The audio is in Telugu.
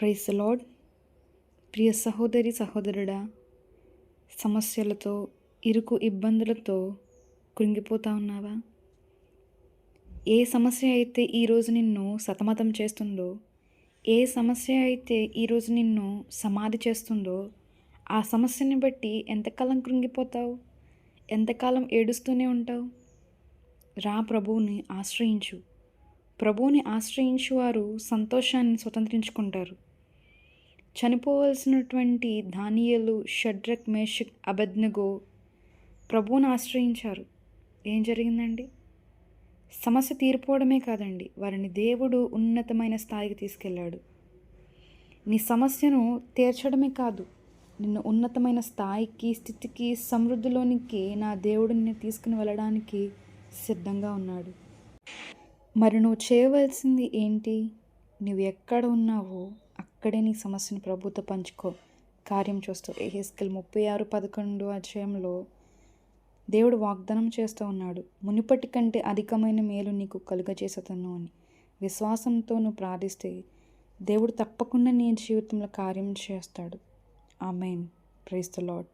Price lord. ప్రియ సహోదరి సహోదరుడా సమస్యలతో ఇరుకు ఇబ్బందులతో కృంగిపోతా ఉన్నావా? ఏ సమస్య అయితే ఈరోజు నిన్ను సతమతం చేస్తుందో ఏ సమస్య అయితే ఈరోజు నిన్ను సమాధి చేస్తుందో ఆ సమస్యని బట్టి ఎంతకాలం కృంగిపోతావు? ఎంతకాలం ఏడుస్తూనే ఉంటావు? రా ప్రభువుని ఆశ్రయించు. ప్రభువుని ఆశ్రయించు వారు సంతోషాన్ని స్వతంత్రించుకుంటారు. చనిపోవలసినటువంటి ధాన్యాలు షడ్రక్ మేషక్ అబద్నగో ప్రభువుని ఆశ్రయించారు. ఏం జరిగిందండి? సమస్య తీరిపోవడమే కాదండి. వారిని దేవుడు ఉన్నతమైన స్థాయికి తీసుకెళ్ళాడు. నీ సమస్యను తీర్చడమే కాదు నిన్ను ఉన్నతమైన స్థాయికి స్థితికి సమృద్ధిలోనికి నా దేవుడు నిన్ను తీసుకుని వెళ్ళడానికి సిద్ధంగా ఉన్నాడు. మరి నువ్వు చేయవలసింది ఏంటి? నువ్వు ఎక్కడ ఉన్నావో అక్కడే నీ సమస్యను ప్రభుతో పంచుకో. కార్యం చూస్తూ ఏహెస్కెల్ ముప్పై ఆరు పదకొండు అధ్యాయంలో దేవుడు వాగ్దానం చేస్తూ ఉన్నాడు. మునుపటి కంటే అధికమైన మేలు నీకు కలుగజేసేతను అని. విశ్వాసంతో నువ్వు ప్రార్థిస్తే దేవుడు తప్పకుండా నీ జీవితంలో కార్యం చేస్తాడు. ఆ మెయిన్ ప్రైస్ ద లాడ్